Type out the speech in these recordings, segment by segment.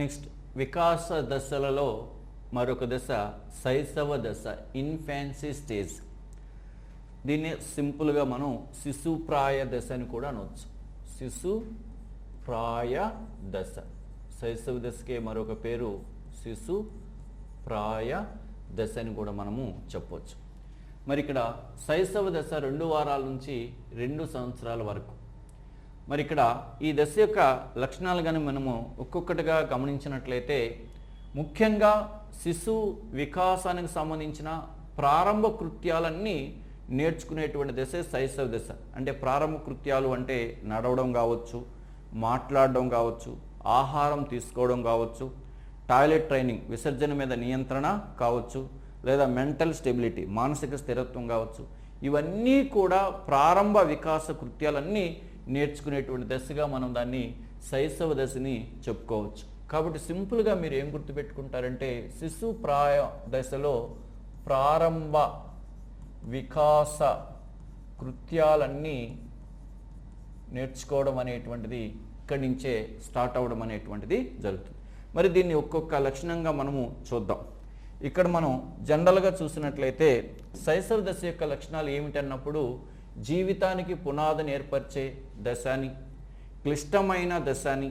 Next వికాస దశలలో మరొక దశ శైశవ దశ ఇన్ఫాన్సీ స్టేజ్. దీన్ని సింపుల్గా మనం శిశుప్రాయ దశ అని కూడా అనవచ్చు శిశు ప్రాయ దశ. శైశవ దశకే మరొక పేరు శిశు ప్రాయ దశ అని కూడా మనము చెప్పవచ్చు మరి ఇక్కడ శైశవ దశ రెండు వారాల నుంచి రెండు సంవత్సరాల వరకు. మరి ఇక్కడ ఈ దశ యొక్క లక్షణాలు కానీ మనము ఒక్కొక్కటిగా గమనించినట్లయితే ముఖ్యంగా శిశు వికాసానికి సంబంధించిన ప్రారంభ కృత్యాలన్నీ నేర్చుకునేటువంటి దశ శైశవ దశ. అంటే ప్రారంభ కృత్యాలు అంటే నడవడం కావచ్చు మాట్లాడడం కావచ్చు ఆహారం తీసుకోవడం కావచ్చు టాయిలెట్ ట్రైనింగ్ విసర్జన మీద నియంత్రణ కావచ్చు లేదా మెంటల్ స్టెబిలిటీ మానసిక స్థిరత్వం కావచ్చు. ఇవన్నీ కూడా ప్రారంభ వికాస కృత్యాలన్నీ నేర్చుకునేటువంటి దశగా మనం దాన్ని శైశవ దశని చెప్పుకోవచ్చు. కాబట్టి సింపుల్గా మీరు ఏం గుర్తుపెట్టుకుంటారంటే శిశు ప్రాయ దశలో ప్రారంభ వికాస కృత్యాలన్నీ నేర్చుకోవడం అనేటువంటిది ఇక్కడి నుంచే స్టార్ట్ అవ్వడం అనేటువంటిది జరుగుతుంది. మరి దీన్ని ఒక్కొక్క లక్షణంగా మనము చూద్దాం. ఇక్కడ మనం జనరల్గా చూసినట్లయితే శైశవ దశ యొక్క లక్షణాలు ఏమిటన్నప్పుడు జీవితానికి పునాదిని ఏర్పరిచే దశ అని క్లిష్టమైన దశ అని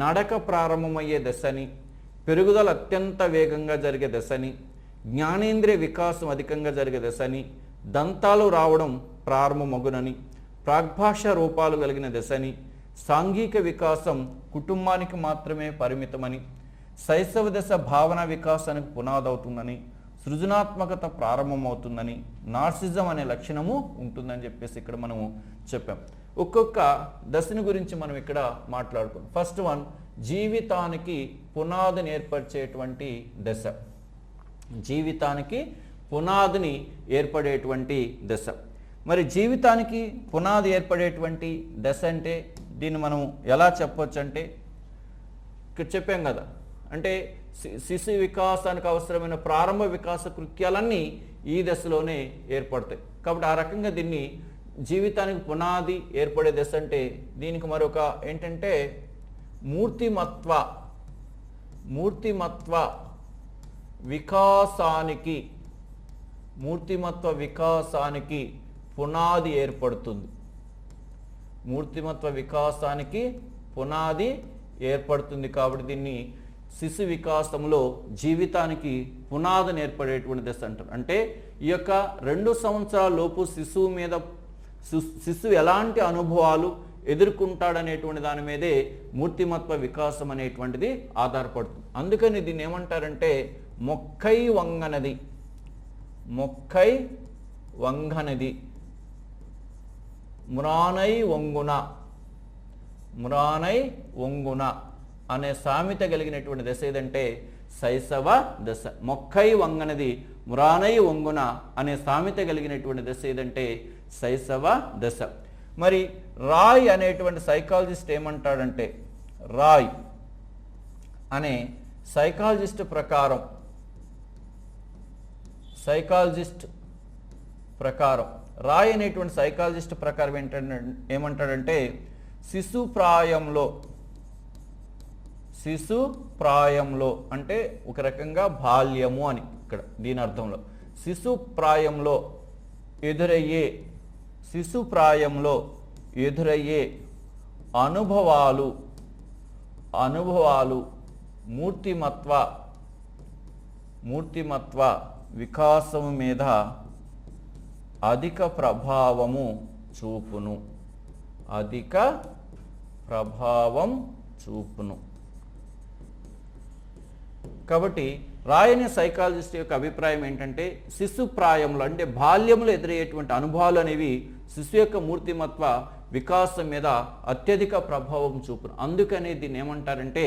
నడక ప్రారంభమయ్యే దశని పెరుగుదల అత్యంత వేగంగా జరిగే దశని జ్ఞానేంద్రియ వికాసం అధికంగా జరిగే దశని దంతాలు రావడం ప్రారంభమగునని ప్రాగ్భాష రూపాలు కలిగిన దశని సాంఘిక వికాసం కుటుంబానికి మాత్రమే పరిమితమని శైశవ దశ భావన వికాసానికి పునాదవుతుందని సృజనాత్మకత ప్రారంభమవుతుందని నార్సిజం అనే లక్షణము ఉంటుందని చెప్పేసి ఇక్కడ మనము చెప్పాం. ఒక్కొక్క దశని గురించి మనం ఇక్కడ మాట్లాడుకున్నాం ఫస్ట్ వన్ జీవితానికి పునాదిని ఏర్పరిచేటువంటి దశ. జీవితానికి పునాదిని ఏర్పడేటువంటి దశ. మరి జీవితానికి పునాది ఏర్పడేటువంటి దశ అంటే దీన్ని మనం ఎలా చెప్పొచ్చు అంటే ఇక్కడ చెప్పాం కదా అంటే శి- శిశు వికాసానికి అవసరమైన ప్రారంభ వికాస కృత్యాలన్నీ ఈ దశలోనే ఏర్పడతాయి. కాబట్టి ఆ రకంగా దీన్ని జీవితానికి పునాది ఏర్పడే దశ అంటే దీనికి మరొక ఏంటంటే మూర్తిమత్వ మూర్తిమత్వ వికాసానికి మూర్తిమత్వ వికాసానికి పునాది ఏర్పడుతుంది. మూర్తిమత్వ వికాసానికి పునాది ఏర్పడుతుంది. కాబట్టి దీన్ని శిశు వికాసంలో జీవితానికి పునాదిని ఏర్పడేటువంటి దశ అంటారు. అంటే ఈ యొక్క రెండు సంవత్సరాల లోపు శిశువు మీద శిశు- శిశువు ఎలాంటి అనుభవాలు ఎదుర్కొంటాడనేటువంటి దాని మీదే మూర్తిమత్వ వికాసం అనేటువంటిది ఆధారపడుతుంది. అందుకని దీన్ని ఏమంటారంటే మొక్కై వంగనది. మొక్కై వంగనది. మురానై వంగున. మురానై వంగున. అనే సామెత కలిగినటువంటి దశ ఏదంటే శైశవ దశ. మొక్కై వంగనది మురానై వంగున అనే సామెత కలిగినటువంటి దశ ఏదంటే శైశవ దశ. మరి రాయ్ అనేటువంటి సైకాలజిస్ట్ ఏమంటాడంటే రాయ్ అనే సైకాలజిస్ట్ ప్రకారం సైకాలజిస్ట్ ప్రకారం రాయ్ అనేటువంటి సైకాలజిస్ట్ ప్రకారం ఏంటంటే ఏమంటాడంటే శిశు ప్రాయంలో శిశు ప్రాయంలో అంటే ఒక రకంగా బాల్యము అని ఇక్కడ దీని అర్థంలో. శిశు ప్రాయంలో ఎదురయ్యే శిశు ప్రాయంలో ఎదురయ్యే అనుభవాలు అనుభవాలు మూర్తిమత్వ మూర్తిమత్వ వికాసము మీద అధిక ప్రభావము చూపును. అధిక ప్రభావం చూపును. కాబట్టి రాయని సైకాలజిస్ట్ యొక్క అభిప్రాయం ఏంటంటే శిశు ప్రాయంలో అంటే బాల్యంలో ఎదురయ్యేటువంటి అనుభవాలు అనేవి శిశు యొక్క మూర్తిమత్వ వికాసం మీద అత్యధిక ప్రభావం చూపును. అందుకనే దీన్ని ఏమంటారంటే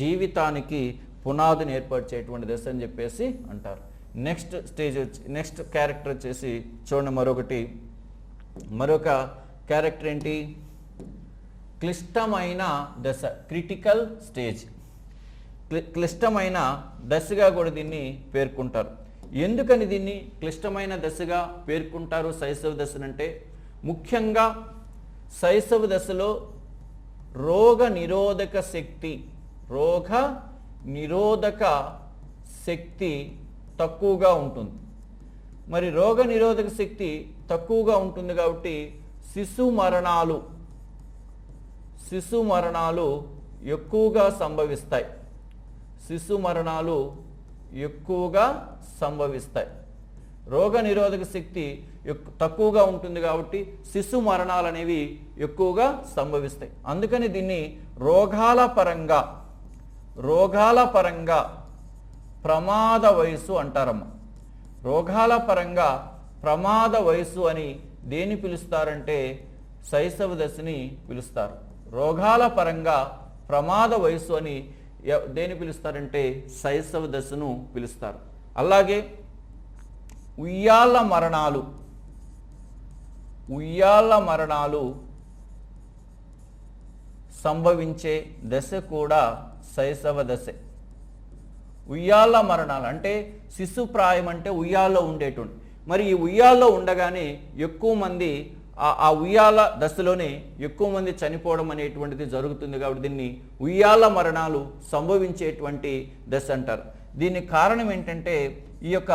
జీవితానికి పునాదిని ఏర్పరిచేటువంటి దశ అని చెప్పేసి అంటారు. నెక్స్ట్ స్టేజ్ వచ్చి నెక్స్ట్ క్యారెక్టర్ వచ్చేసి చూడండి మరొకటి. మరొక క్యారెక్టర్ ఏంటి? క్లిష్టమైన దశ క్రిటికల్ స్టేజ్. క్లిష్టమైన దశగా కూడా దీన్ని పేర్కొంటారు. ఎందుకని దీన్ని క్లిష్టమైన దశగా పేర్కొంటారు శైశవ దశనంటే? ముఖ్యంగా శైశవ దశలో రోగ నిరోధక శక్తి రోగ నిరోధక శక్తి తక్కువగా ఉంటుంది. మరి రోగ నిరోధక శక్తి తక్కువగా ఉంటుంది కాబట్టి శిశు మరణాలు శిశు మరణాలు ఎక్కువగా సంభవిస్తాయి. శిశు మరణాలు ఎక్కువగా సంభవిస్తాయి. రోగ నిరోధక శక్తి తక్కువగా ఉంటుంది కాబట్టి శిశు మరణాలు అనేవి ఎక్కువగా సంభవిస్తాయి. అందుకని దీన్ని రోగాల పరంగా రోగాల పరంగా ప్రమాద వయస్సు అంటారమ్మ. రోగాల పరంగా ప్రమాద వయస్సు అని దేని పిలుస్తారంటే శైశవ దశని పిలుస్తారు. రోగాల పరంగా ప్రమాద వయస్సు అని దేని పిలుస్తారంటే శైశవ దశను పిలుస్తారు. అలాగే ఉయ్యాల మరణాలు ఉయ్యాల మరణాలు సంభవించే దశ కూడా శైశవ దశే. ఉయ్యాల మరణాలు అంటే శిశు ప్రాయం అంటే ఉయ్యాల్లో ఉండేటువంటి. మరి ఈ ఉయ్యాల్లో ఉండగానే ఎక్కువ మంది ఆ- ఉయ్యాల దశలోనే ఎక్కువ మంది చనిపోవడం అనేటువంటిది జరుగుతుంది కాబట్టి దీన్ని ఉయ్యాల మరణాలు సంభవించేటువంటి దశ అంటారు. దీనికి కారణం ఏంటంటే ఈ యొక్క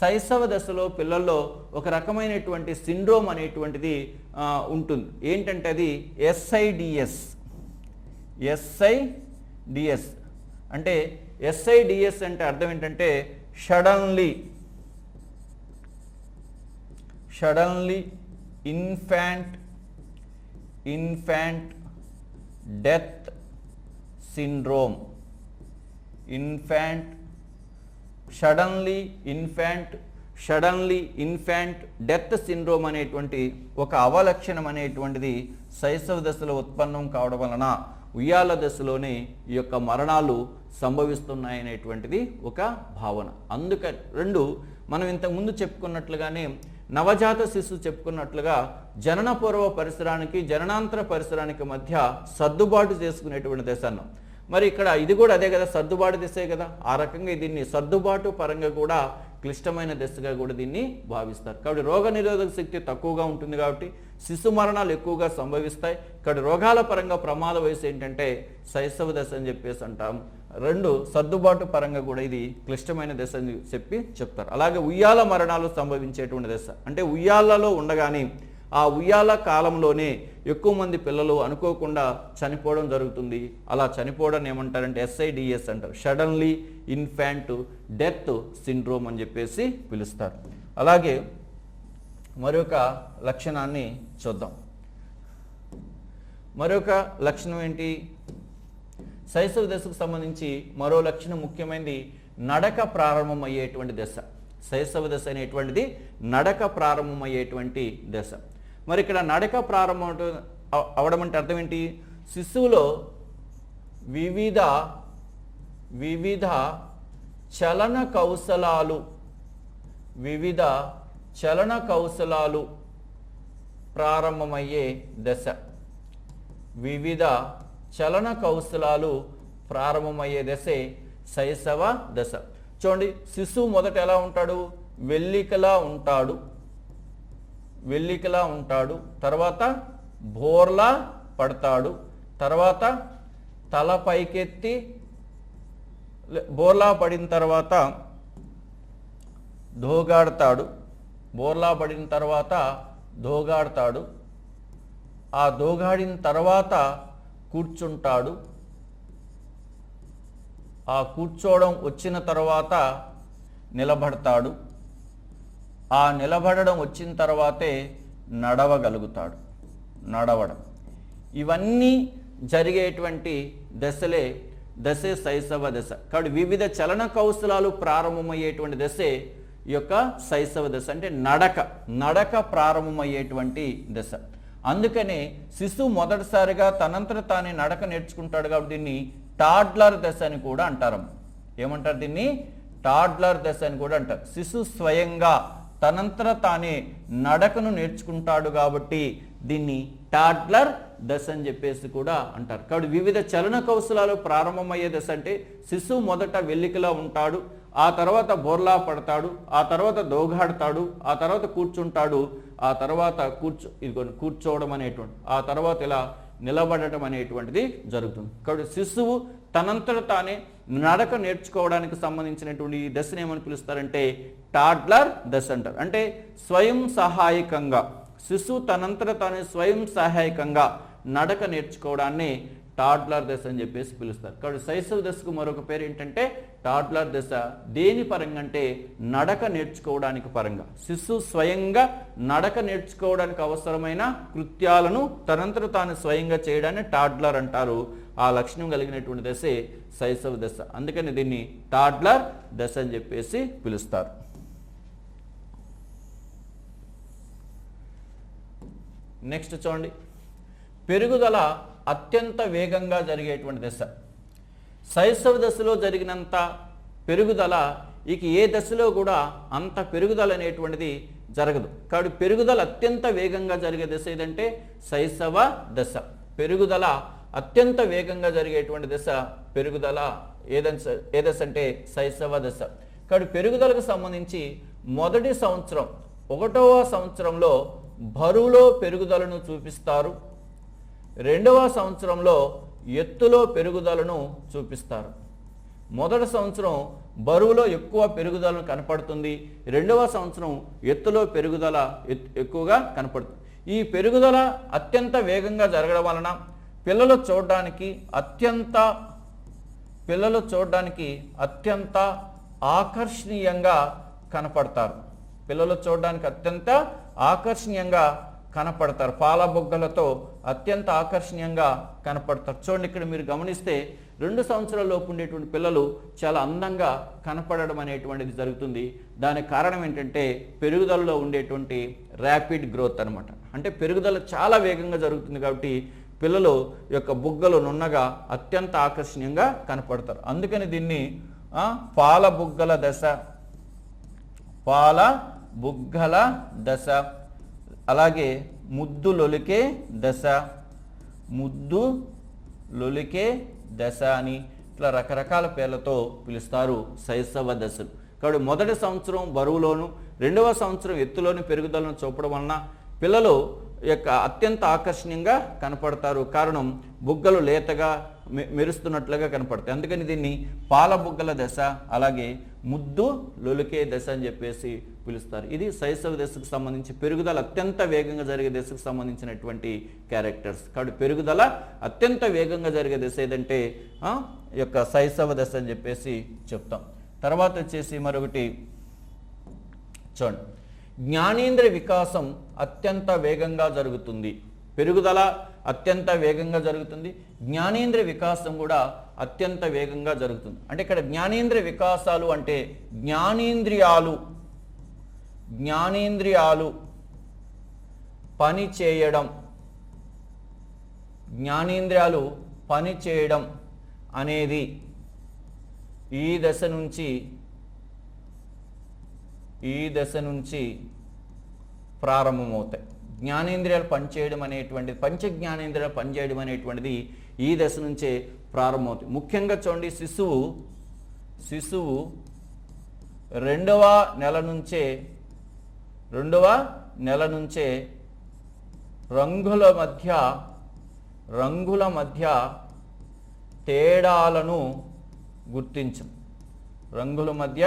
శైశవ దశలో పిల్లల్లో ఒక రకమైనటువంటి సిండ్రోమ్ అనేటువంటిది ఉంటుంది. ఏంటంటే అది ఎస్ఐడిఎస్. ఎస్ఐడిఎస్. అంటే ఎస్ఐడిఎస్ అంటే అర్థం ఏంటంటే suddenly. Suddenly infant infant death syndrome. Infant suddenly infant suddenly infant death syndrome అనేటువంటి ఒక అవలక్షణం అనేటువంటిది శైశవ దశలో ఉత్పన్నం కావడం వలన ఉయ్యాల దశలోనే ఈ యొక్క మరణాలు సంభవిస్తున్నాయనేటువంటిది ఒక భావన. అందుక రెండు మనం ఇంతకు ముందు చెప్పుకున్నట్లుగానే నవజాత శిశువు చెప్పుకున్నట్లుగా జననపూర్వ పరిసరానికి జననాంతర పరిసరానికి మధ్య సర్దుబాటు చేసుకునేటువంటి దశ అన్నం మరి ఇక్కడ ఇది కూడా అదే కదా సర్దుబాటు దిశే కదా. ఆ రకంగా దీన్ని సర్దుబాటు పరంగా కూడా క్లిష్టమైన దశగా కూడా దీన్ని భావిస్తారు. కాబట్టి రోగ నిరోధక శక్తి తక్కువగా ఉంటుంది కాబట్టి శిశు మరణాలు ఎక్కువగా సంభవిస్తాయి. ఇక్కడ రోగాల పరంగా ప్రమాద వయసు ఏంటంటే శైశవ దశ అని చెప్పేసి అంటాం రెండు సర్దుబాటు పరంగా కూడా ఇది క్లిష్టమైన దశ అని చెప్పి చెప్తారు. అలాగే ఉయ్యాల మరణాలు సంభవించేటువంటి దశ. అంటే ఉయ్యాలలో ఉండగానే ఆ ఉయ్యాల కాలంలోనే ఎక్కువ మంది పిల్లలు అనుకోకుండా చనిపోవడం జరుగుతుంది. అలా చనిపోవడం ఏమంటారంటే ఎస్ఐడిఎస్ అంటారు. సడన్లీ ఇన్ఫాంట్ డెత్ సిండ్రోమ్ అని చెప్పేసి పిలుస్తారు. అలాగే మరొక లక్షణాన్ని చూద్దాం. మరొక లక్షణం ఏంటి? శైశవ దశకు సంబంధించి మరో లక్షణం ముఖ్యమైనది నడక ప్రారంభమయ్యేటువంటి దశ. శైశవ దశ అనేటువంటిది నడక ప్రారంభమయ్యేటువంటి దశ. మరి ఇక్కడ నడక ప్రారంభం అవడం అంటే అర్థం ఏంటి? శిశువులో వివిధ వివిధ చలన కౌశలాలు వివిధ చలన కౌశలాలు ప్రారంభమయ్యే దశ. వివిధ చలన కౌశలాలు ప్రారంభమయ్యే దశే శైశవ దశ. చూడండి శిశువు మొదట ఎలా ఉంటాడు? వెల్లికలా ఉంటాడు. వెల్లికలా ఉంటాడు. తర్వాత బోర్లా పడతాడు. తర్వాత తల పైకెత్తి బోర్లా పడిన తర్వాత దోగాడతాడు. బోర్లా పడిన తర్వాత దోగాడతాడు. ఆ దోగాడిన తర్వాత కూర్చుంటాడు. ఆ కూర్చోవడం వచ్చిన తర్వాత నిలబడతాడు. ఆ నిలబడడం వచ్చిన తర్వాతే నడవగలుగుతాడు. నడవడం. ఇవన్నీ జరిగేటువంటి దశలే దశే శైశవ దశ. కాబట్టి వివిధ చలన కౌశలాలు ప్రారంభమయ్యేటువంటి దశే ఈ యొక్క శైశవ దశ. అంటే నడక. నడక ప్రారంభమయ్యేటువంటి దశ. అందుకనే శిశువు మొదటిసారిగా తనంతట తానే నడక నేర్చుకుంటాడు కాబట్టి దీన్ని టాడ్లర్ దశ అని కూడా అంటారు. ఏమంటారు దీన్ని? టాడ్లర్ దశ అని కూడా అంటారు. శిశు స్వయంగా తనంతర తానే నడకను నేర్చుకుంటాడు కాబట్టి దీన్ని టాడ్లర్ దశ అని చెప్పేసి కూడా అంటారు. కాబట్టి వివిధ చలన కౌశలాలు ప్రారంభమయ్యే దశ అంటే శిశువు మొదట వెల్లికలా ఉంటాడు ఆ తర్వాత బోర్లా పడతాడు ఆ తర్వాత దోగాడతాడు ఆ తర్వాత కూర్చుంటాడు ఆ తర్వాత కూర్చో ఇదిగోండి కూర్చోవడం అనేటువంటి ఆ తర్వాత ఇలా నిలబడటం అనేటువంటిది జరుగుతుంది. కాబట్టి శిశువు తనంతట తానే నడక నేర్చుకోవడానికి సంబంధించినటువంటి ఈ దశను ఏమని పిలుస్తారంటే టాడ్లర్ దశ అంటారు. అంటే స్వయం సహాయకంగా శిశువు తనంతట తానే స్వయం సహాయకంగా నడక నేర్చుకోవడాన్ని టాడ్లర్ దశ అని చెప్పేసి పిలుస్తారు. కాబట్టి శైశవ దశకు మరొక పేరు ఏంటంటే టాడ్లర్ దశ. దేని పరంగా అంటే నడక నేర్చుకోవడానికి పరంగా. శిశువు స్వయంగా నడక నేర్చుకోవడానికి అవసరమైన కృత్యాలను తనంతట తాను స్వయంగా చేయడాన్ని టాడ్లర్ అంటారు. ఆ లక్షణం కలిగినటువంటి దశే శైశవ దశ. అందుకని దీన్ని టాడ్లర్ దశ అని చెప్పేసి పిలుస్తారు. నెక్స్ట్ చూడండి. పెరుగుదల అత్యంత వేగంగా జరిగేటువంటి దశ. శైశవ దశలో జరిగినంత పెరుగుదల ఇక ఏ దశలో కూడా అంత పెరుగుదల అనేటువంటిది జరగదు. కాబట్టి పెరుగుదల అత్యంత వేగంగా జరిగే దశ ఏదంటే శైశవ దశ. పెరుగుదల అత్యంత వేగంగా జరిగేటువంటి దశ పెరుగుదల ఏదశ ఏ దశ అంటే శైశవ దశ. కాబట్టి పెరుగుదలకు సంబంధించి మొదటి సంవత్సరం ఒకటవ సంవత్సరంలో బరువులో పెరుగుదలను చూపిస్తారు. రెండవ సంవత్సరంలో ఎత్తులో పెరుగుదలను చూపిస్తారు. మొదటి సంవత్సరం బరువులో ఎక్కువ పెరుగుదల కనపడుతుంది. రెండవ సంవత్సరం ఎత్తులో పెరుగుదల ఎక్కువగా కనపడుతుంది. ఈ పెరుగుదల అత్యంత వేగంగా జరగడం వలన పిల్లలు చూడడానికి అత్యంత పిల్లలు చూడడానికి అత్యంత ఆకర్షణీయంగా కనపడతారు. పిల్లలు చూడడానికి అత్యంత ఆకర్షణీయంగా కనపడతారు. పాల బొగ్గలతో అత్యంత ఆకర్షణీయంగా కనపడతారు. చూడండి ఇక్కడ మీరు గమనిస్తే రెండు సంవత్సరాల లోపు ఉండేటువంటి పిల్లలు చాలా అందంగా కనపడడం అనేటువంటిది జరుగుతుంది. దానికి కారణం ఏంటంటే పెరుగుదలలో ఉండేటువంటి ర్యాపిడ్ గ్రోత్ అన్నమాట. అంటే పెరుగుదల చాలా వేగంగా జరుగుతుంది కాబట్టి పిల్లలు యొక్క బుగ్గలు నున్నగా అత్యంత ఆకర్షణీయంగా కనపడతారు. అందుకని దీన్ని పాల బుగ్గల దశ పాల బుగ్గల దశ అలాగే ముద్దు లొలికే దశ ముద్దు లొలికే దశ అని ఇట్లా రకరకాల పేర్లతో పిలుస్తారు శైశవ దశలు. కాబట్టి మొదటి సంవత్సరం బరువులోను రెండవ సంవత్సరం ఎత్తులోని పెరుగుదలను చూపడం వలన పిల్లలు యొక్క అత్యంత ఆకర్షణీయంగా కనపడతారు. కారణం బుగ్గలు లేతగా మెరుస్తున్నట్లుగా కనపడతాయి. అందుకని దీన్ని పాల బుగ్గల దశ అలాగే ముద్దు లొలికే దశ అని చెప్పేసి పిలుస్తారు. ఇది శైశవ దశకు సంబంధించి పెరుగుదల అత్యంత వేగంగా జరిగే దశకు సంబంధించినటువంటి క్యారెక్టర్స్. కాబట్టి పెరుగుదల అత్యంత వేగంగా జరిగే దశ ఏదంటే యొక్క శైశవ దశ అని చెప్పేసి చెప్తాం. తర్వాత వచ్చేసి మరొకటి చూడండి. జ్ఞానేంద్ర వికాసం అత్యంత వేగంగా జరుగుతుంది. పెరుగుదల అత్యంత వేగంగా జరుగుతుంది. జ్ఞానేంద్ర వికాసం కూడా అత్యంత వేగంగా జరుగుతుంది. అంటే ఇక్కడ జ్ఞానేంద్ర వికాసాలు అంటే జ్ఞానేంద్రియాలు జ్ఞానేంద్రియాలు పని చేయడం జ్ఞానేంద్రియాలు పని చేయడం అనేది ఈ దశ నుంచి ఈ దశ నుంచి ప్రారంభమవుతాయి. జ్ఞానేంద్రియాలు పనిచేయడం అనేటువంటిది పంచ జ్ఞానేంద్రియాలు పనిచేయడం అనేటువంటిది ఈ దశ నుంచే ప్రారంభమవుతాయి. ముఖ్యంగా చూడండి శిశువు శిశువు రెండవ నెల నుంచే రెండవ నెల నుంచే రంగుల మధ్య రంగుల మధ్య తేడాలను గుర్తించం. రంగుల మధ్య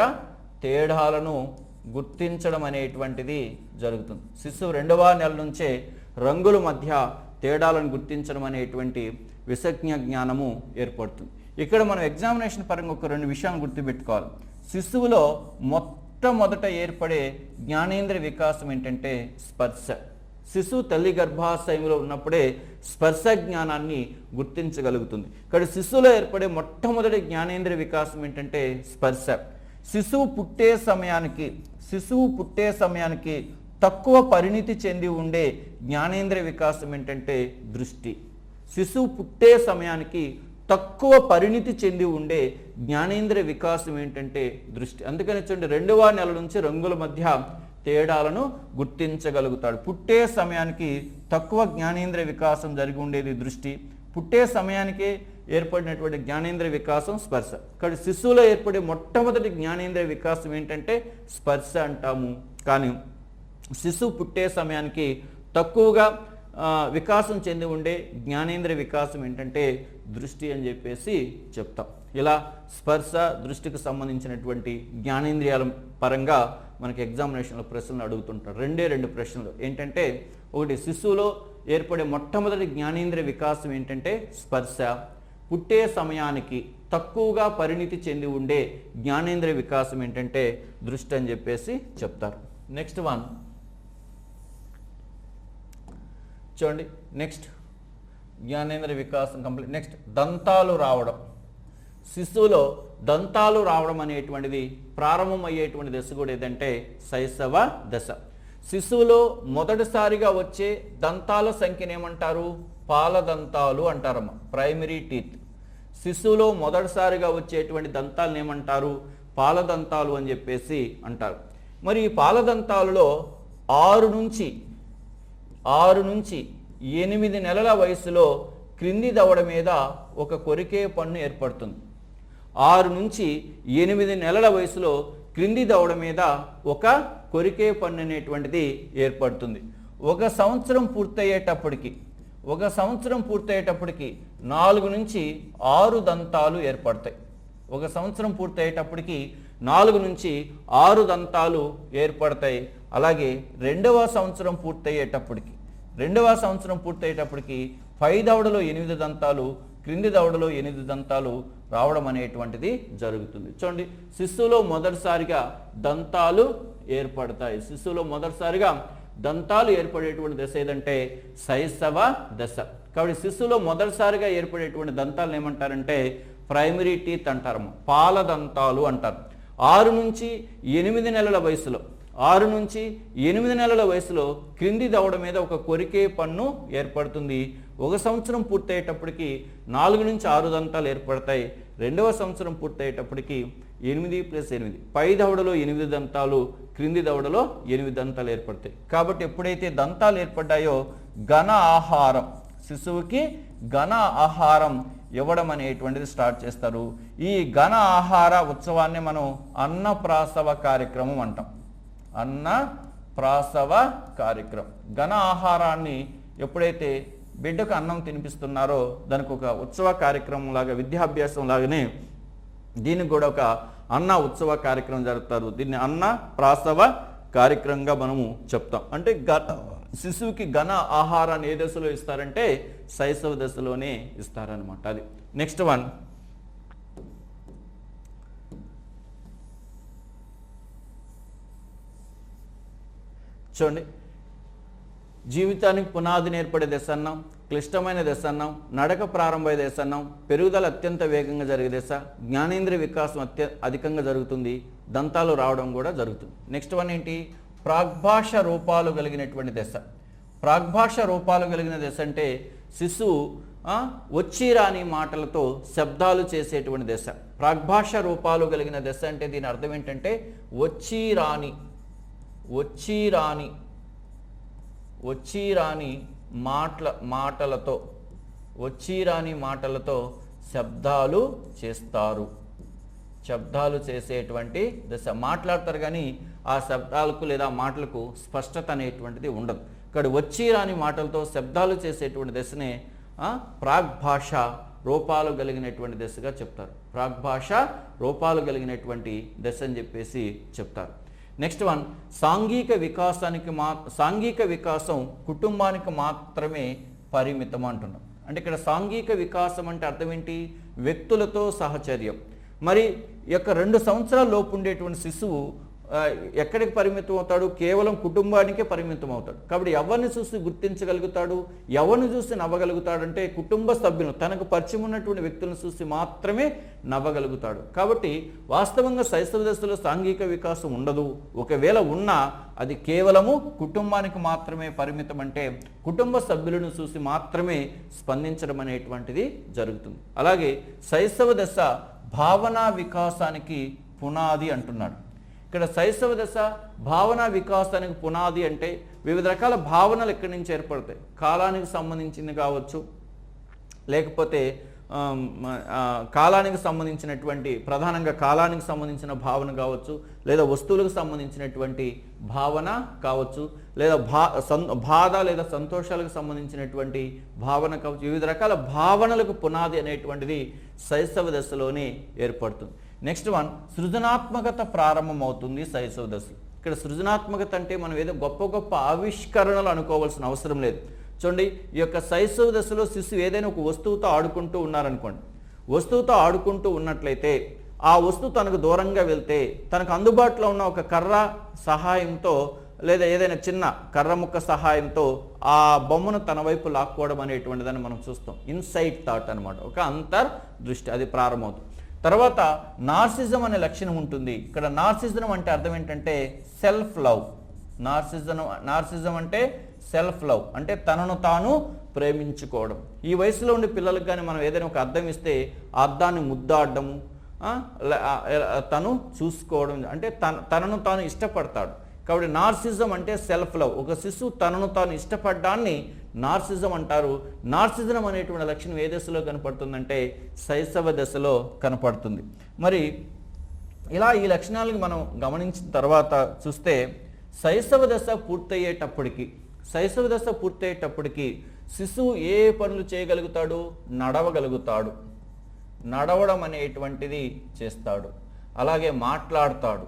తేడాలను గుర్తించడం అనేటువంటిది జరుగుతుంది. శిశువు రెండవ నెల నుంచే రంగుల మధ్య తేడాలను గుర్తించడం అనేటువంటి విసజ్ఞ జ్ఞానము ఏర్పడుతుంది. ఇక్కడ మనం ఎగ్జామినేషన్ పరంగా ఒక రెండు విషయాలు గుర్తుపెట్టుకోవాలి. శిశువులో మొత్తం మొట్టమొదట ఏర్పడే జ్ఞానేంద్ర వికాసం ఏంటంటే స్పర్శ. శిశువు తల్లి గర్భాశయంలో ఉన్నప్పుడే స్పర్శ జ్ఞానాన్ని గుర్తించగలుగుతుంది. ఇక్కడ శిశువులో ఏర్పడే మొట్టమొదటి జ్ఞానేంద్ర వికాసం ఏంటంటే స్పర్శ. శిశువు పుట్టే సమయానికి శిశువు పుట్టే సమయానికి తక్కువ పరిణితి చెంది ఉండే జ్ఞానేంద్ర వికాసం ఏంటంటే దృష్టి. శిశువు పుట్టే సమయానికి తక్కువ పరిణితి చెంది ఉండే జ్ఞానేంద్ర వికాసం ఏంటంటే దృష్టి. అందుకని చూడండి రెండవ నెల నుంచి రంగుల మధ్య తేడాలను గుర్తించగలుగుతాడు. పుట్టే సమయానికి తక్కువ జ్ఞానేంద్ర వికాసం జరిగి ఉండేది దృష్టి. పుట్టే సమయానికి ఏర్పడినటువంటి జ్ఞానేంద్ర వికాసం స్పర్శ. ఇక్కడ శిశువులో ఏర్పడే మొట్టమొదటి జ్ఞానేంద్ర వికాసం ఏంటంటే స్పర్శ అంటాము. కానీ శిశువు పుట్టే సమయానికి తక్కువగా వికాసం చెంది ఉండే జ్ఞానేంద్రియ వికాసం ఏంటంటే దృష్టి అని చెప్పేసి చెప్తాం. ఇలా స్పర్శ దృష్టికి సంబంధించినటువంటి జ్ఞానేంద్రియాల పరంగా మనకి ఎగ్జామినేషన్లో ప్రశ్నలు అడుగుతుంటారు. రెండే రెండు ప్రశ్నలు. ఏంటంటే ఒకటి శిశువులో ఏర్పడే మొట్టమొదటి జ్ఞానేంద్రియ వికాసం ఏంటంటే స్పర్శ. పుట్టే సమయానికి తక్కువగా పరిణితి చెంది ఉండే జ్ఞానేంద్రియ వికాసం ఏంటంటే దృష్టి అని చెప్పేసి చెప్తారు. Next one. చూడండి. నెక్స్ట్. జ్ఞానేంద్ర వికాసం కంప్లీట్ నెక్స్ట్ దంతాలు రావడం. శిశువులో దంతాలు రావడం అనేటువంటిది ప్రారంభమయ్యేటువంటి దశ కూడా ఏదంటే శైశవ దశ. శిశువులో మొదటిసారిగా వచ్చే దంతాల సంఖ్యను ఏమంటారు? పాలదంతాలు అంటారమ్మ ప్రైమరీ టీత్ శిశువులో మొదటిసారిగా వచ్చేటువంటి దంతాలను ఏమంటారు? పాలదంతాలు అని చెప్పేసి అంటారు. మరి ఈ పాలదంతాలలో ఆరు నుంచి ఆరు నుంచి ఎనిమిది నెలల వయసులో క్రింది దవడ మీద ఒక కొరికే పన్ను ఏర్పడుతుంది. ఆరు నుంచి ఎనిమిది నెలల వయసులో క్రింది దవడ మీద ఒక కొరికే పన్ను అనేటువంటిది ఏర్పడుతుంది. ఒక సంవత్సరం పూర్తయ్యేటప్పటికి ఒక సంవత్సరం పూర్తయ్యేటప్పటికి నాలుగు నుంచి ఆరు దంతాలు ఏర్పడతాయి. ఒక సంవత్సరం పూర్తయ్యేటప్పటికి నాలుగు నుంచి ఆరు దంతాలు ఏర్పడతాయి. అలాగే రెండవ సంవత్సరం పూర్తయ్యేటప్పటికి రెండవ సంవత్సరం పూర్తయ్యేటప్పటికి పై దవడలో ఎనిమిది దంతాలు క్రింది దవడలో ఎనిమిది దంతాలు రావడం అనేటువంటిది జరుగుతుంది. చూడండి శిశువులో మొదటిసారిగా దంతాలు ఏర్పడతాయి. శిశువులో మొదటిసారిగా దంతాలు ఏర్పడేటువంటి దశ ఏదంటే శైశవ దశ. కాబట్టి శిశువులో మొదటిసారిగా ఏర్పడేటువంటి దంతాలను ఏమంటారంటే ప్రైమరీ టీత్ అంటారు. పాల దంతాలు అంటారు. ఆరు నుంచి ఎనిమిది నెలల వయసులో ఆరు నుంచి ఎనిమిది నెలల వయసులో క్రింది దవడ మీద ఒక కొరికే పన్ను ఏర్పడుతుంది. ఒక సంవత్సరం పూర్తయ్యేటప్పటికి నాలుగు నుంచి ఆరు దంతాలు ఏర్పడతాయి. రెండవ సంవత్సరం పూర్తయ్యేటప్పటికి ఎనిమిది ప్లస్ ఎనిమిది. పై దవడలో ఎనిమిది దంతాలు క్రింది దవడలో ఎనిమిది దంతాలు ఏర్పడతాయి. కాబట్టి ఎప్పుడైతే దంతాలు ఏర్పడ్డాయో ఘన ఆహారం శిశువుకి ఘన ఆహారం ఇవ్వడం అనేటువంటిది స్టార్ట్ చేస్తారు. ఈ ఘన ఆహార ఉత్సవాన్ని మనం అన్నప్రాసవ కార్యక్రమం అంటాం. అన్న ప్రాసవ కార్యక్రమం. ఘన ఆహారాన్ని ఎప్పుడైతే బిడ్డకు అన్నం తినిపిస్తున్నారో దానికి ఒక ఉత్సవ కార్యక్రమం లాగా విద్యాభ్యాసం లాగానే దీనికి కూడా ఒక అన్న ఉత్సవ కార్యక్రమం జరుపుతారు. దీన్ని అన్న ప్రాసవ కార్యక్రమంగా మనము చెప్తాం. అంటే గ శిశువుకి ఘన ఆహారాన్ని ఏ దశలో ఇస్తారంటే శైశవ దశలోనే ఇస్తారనమాట అది. Next one. చూడండి. జీవితానికి పునాది నేర్పడే దశ అన్నాం క్లిష్టమైన దశ అన్నాం నడక ప్రారంభమయ్యే దశ అన్నాం పెరుగుదల అత్యంత వేగంగా జరిగే దశ జ్ఞానేంద్రియ వికాసం అత్య అధికంగా జరుగుతుంది. దంతాలు రావడం కూడా జరుగుతుంది. నెక్స్ట్ వన్ ఏంటి? ప్రాగ్భాష రూపాలు కలిగినటువంటి దశ. ప్రాగ్భాష రూపాలు కలిగిన దశ అంటే శిశువు వచ్చి రాని మాటలతో శబ్దాలు చేసేటువంటి దశ. ప్రాగ్భాష రూపాలు కలిగిన దశ అంటే దీని అర్థం ఏంటంటే వచ్చి రాని. వచ్చి రాని వచ్చి రాని మాటల మాటలతో వచ్చి రాని మాటలతో శబ్దాలు చేస్తారు. శబ్దాలు చేసేటువంటి దశ మాట్లాడతారు కానీ ఆ శబ్దాలకు లేదా మాటలకు స్పష్టత అనేటువంటిది ఉండదు. ఇక్కడ వచ్చి రాని మాటలతో శబ్దాలు చేసేటువంటి దశనే ప్రాగ్భాష రూపాలు కలిగినటువంటి దశగా చెప్తారు. ప్రాగ్భాష రూపాలు కలిగినటువంటి దశ అని చెప్పేసి చెప్తారు. నెక్స్ట్ వన్ సాంఘిక వికాసానికి మా సాంఘిక వికాసం కుటుంబానికి మాత్రమే పరిమితం అంటున్నాం. అంటే ఇక్కడ సాంఘిక వికాసం అంటే అర్థం ఏంటి? వ్యక్తులతో సహచర్యం. మరి యొక్క రెండు సంవత్సరాల లోపు ఉండేటువంటి శిశువు ఎక్కడికి పరిమితం అవుతాడు? కేవలం కుటుంబానికే పరిమితం అవుతాడు. కాబట్టి ఎవరిని చూసి గుర్తించగలుగుతాడు? ఎవరిని చూసి నవ్వగలుగుతాడు అంటే కుటుంబ సభ్యులు తనకు పరిచయం ఉన్నటువంటి వ్యక్తులను చూసి మాత్రమే నవ్వగలుగుతాడు. కాబట్టి వాస్తవంగా శైశవ దశలో సాంఘిక వికాసం ఉండదు. ఒకవేళ ఉన్నా అది కేవలము కుటుంబానికి మాత్రమే పరిమితం అంటే కుటుంబ సభ్యులను చూసి మాత్రమే స్పందించడం అనేటువంటిది జరుగుతుంది. అలాగే శైశవ దశ భావనా వికాసానికి పునాది అంటున్నాడు. ఇక్కడ శైశవ దశ భావన వికాసానికి పునాది అంటే వివిధ రకాల భావనలు ఎక్కడి నుంచి ఏర్పడతాయి? కాలానికి సంబంధించింది కావచ్చు. లేకపోతే కాలానికి సంబంధించినటువంటి ప్రధానంగా కాలానికి సంబంధించిన భావన కావచ్చు లేదా వస్తువులకు సంబంధించినటువంటి భావన కావచ్చు లేదా భా సం- బాధ లేదా సంతోషాలకు సంబంధించినటువంటి భావన కావచ్చు. వివిధ రకాల భావనలకు పునాది అనేటువంటిది శైశవ దశలోనే ఏర్పడుతుంది. నెక్స్ట్ వన్ సృజనాత్మకత ప్రారంభమవుతుంది శైశవ దశ ఇక్కడ సృజనాత్మకత అంటే మనం ఏదో గొప్ప గొప్ప ఆవిష్కరణలు అనుకోవాల్సిన అవసరం లేదు. చూడండి ఈ యొక్క శైశవ దశలో శిశువు ఏదైనా ఒక వస్తువుతో ఆడుకుంటూ ఉన్నారనుకోండి. వస్తువుతో ఆడుకుంటూ ఉన్నట్లయితే ఆ వస్తువు తనకు దూరంగా వెళ్తే తనకు అందుబాటులో ఉన్న ఒక కర్ర సహాయంతో లేదా ఏదైనా చిన్న కర్ర ముక్క సహాయంతో ఆ బొమ్మను తన వైపు లాక్కోవడం అనేటువంటిదని మనం చూస్తాం. ఇన్సైట్ థాట్ అనమాట ఒక అంతర్ దృష్టి అది ప్రారంభమవుతుంది. తర్వాత నార్సిజం అనే లక్షణం ఉంటుంది. ఇక్కడ నార్సిజం అంటే అర్థం ఏంటంటే సెల్ఫ్ లవ్. నార్సిజం నార్సిజం అంటే సెల్ఫ్ లవ్. అంటే తనను తాను ప్రేమించుకోవడం. ఈ వయసులో ఉండే పిల్లలకు కానీ మనం ఏదైనా ఒక అర్థం ఇస్తే ఆ అర్థాన్ని ముద్దాడము తను చూసుకోవడం. అంటే తన తనను తాను ఇష్టపడతాడు. కాబట్టి నార్సిజం అంటే సెల్ఫ్ లవ్. ఒక శిశువు తనను తాను ఇష్టపడ్డాన్ని నార్సిజం అంటారు. నార్సిజం అనేటువంటి లక్షణం ఏ దశలో కనపడుతుందంటే శైశవ దశలో కనపడుతుంది. మరి ఇలా ఈ లక్షణాలను మనం గమనించిన తర్వాత చూస్తే శైశవ దశ పూర్తయ్యేటప్పటికి శైశవ దశ పూర్తయ్యేటప్పటికి శిశువు ఏ పనులు చేయగలుగుతాడు? నడవగలుగుతాడు. నడవడం అనేటువంటిది చేస్తాడు. అలాగే మాట్లాడతాడు.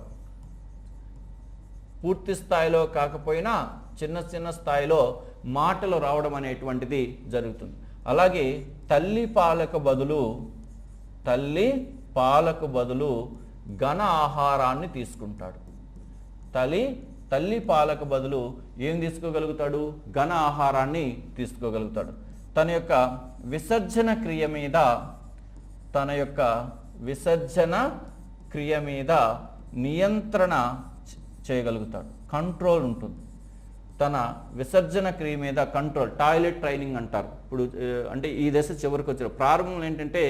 పూర్తి స్థాయిలో కాకపోయినా చిన్న చిన్న స్థాయిలో మాటలు రావడం అనేటువంటిది జరుగుతుంది. అలాగే తల్లి పాలకు బదులు తల్లి పాలకు బదులు ఘన ఆహారాన్ని తీసుకుంటాడు. తల్లి తల్లి పాలకు బదులు ఏం తీసుకోగలుగుతాడు? ఘన ఆహారాన్ని తీసుకోగలుగుతాడు. తన యొక్క విసర్జన క్రియ మీద తన యొక్క విసర్జన క్రియ మీద నియంత్రణ చేయగలుగుతాడు. కంట్రోల్ ఉంటుంది. తన విసర్జన క్రియ మీద కంట్రోల్ టాయిలెట్ ట్రైనింగ్ అంటారు. ఇప్పుడు అంటే ఈ దశ చివరికి వచ్చారు ప్రారంభంలో ఏంటంటే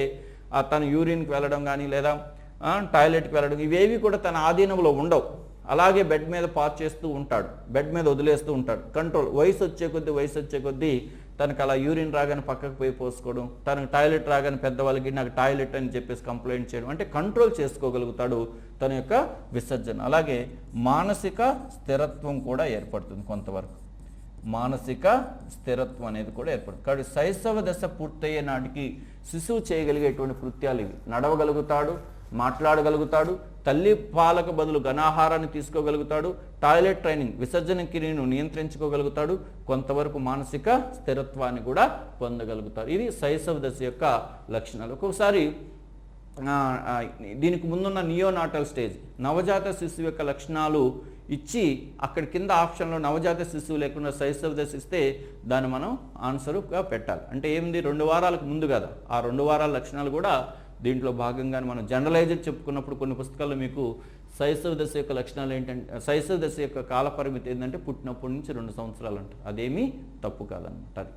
ఆ తన యూరిన్కి వెళ్ళడం కానీ లేదా టాయిలెట్కి వెళ్ళడం ఇవేవి కూడా తన ఆధీనంలో ఉండవు. అలాగే బెడ్ మీద పాస్ చేస్తూ ఉంటాడు. బెడ్ మీద వదిలేస్తూ ఉంటాడు. కంట్రోల్ వయసు వచ్చే కొద్దీ వయసు వచ్చే కొద్దీ తనకు అలా యూరిన్ రాగానే పక్కకు పోయి పోసుకోవడం తనకు టాయిలెట్ రాగానే పెద్దవాళ్ళకి నాకు టాయిలెట్ అని చెప్పేసి కంప్లైంట్ చేయడం అంటే కంట్రోల్ చేసుకోగలుగుతాడు తన యొక్క విసర్జన. అలాగే మానసిక స్థిరత్వం కూడా ఏర్పడుతుంది కొంతవరకు. మానసిక స్థిరత్వం అనేది కూడా ఏర్పడుతుంది. కాబట్టి శైశవ దశ పూర్తయ్యే నాటికి శిశువు చేయగలిగేటువంటి కృత్యాలు ఇవి. నడవగలుగుతాడు మాట్లాడగలుగుతాడు తల్లి పాలకు బదులు ఘనాహారాన్ని తీసుకోగలుగుతాడు టాయిలెట్ ట్రైనింగ్ విసర్జన క్రియను నియంత్రించుకోగలుగుతాడు కొంతవరకు మానసిక స్థిరత్వాన్ని కూడా పొందగలుగుతారు ఇది శైశవ దశ యొక్క లక్షణాలు. ఒక్కొక్కసారి దీనికి ముందున్న నియోనాటల్ స్టేజ్ నవజాత శిశువు యొక్క లక్షణాలు ఇచ్చి అక్కడ కింద ఆప్షన్లో నవజాత శిశువు లేకుండా శైశవ దశ ఇస్తే దాన్ని మనం ఆన్సర్గా పెట్టాలి. అంటే ఏంది రెండు వారాలకు ముందు కదా. ఆ రెండు వారాల లక్షణాలు కూడా దీంట్లో భాగంగానే మనం జనరలైజ్డ్ చెప్పుకున్నప్పుడు కొన్ని పుస్తకాల్లో మీకు శైశవ దశ యొక్క లక్షణాలు ఏంటంటే శైశవ దశ యొక్క కాలపరిమితి ఏంటంటే పుట్టినప్పటి నుంచి రెండు సంవత్సరాలు అంట. అదేమీ తప్పు కాదనమాట అది.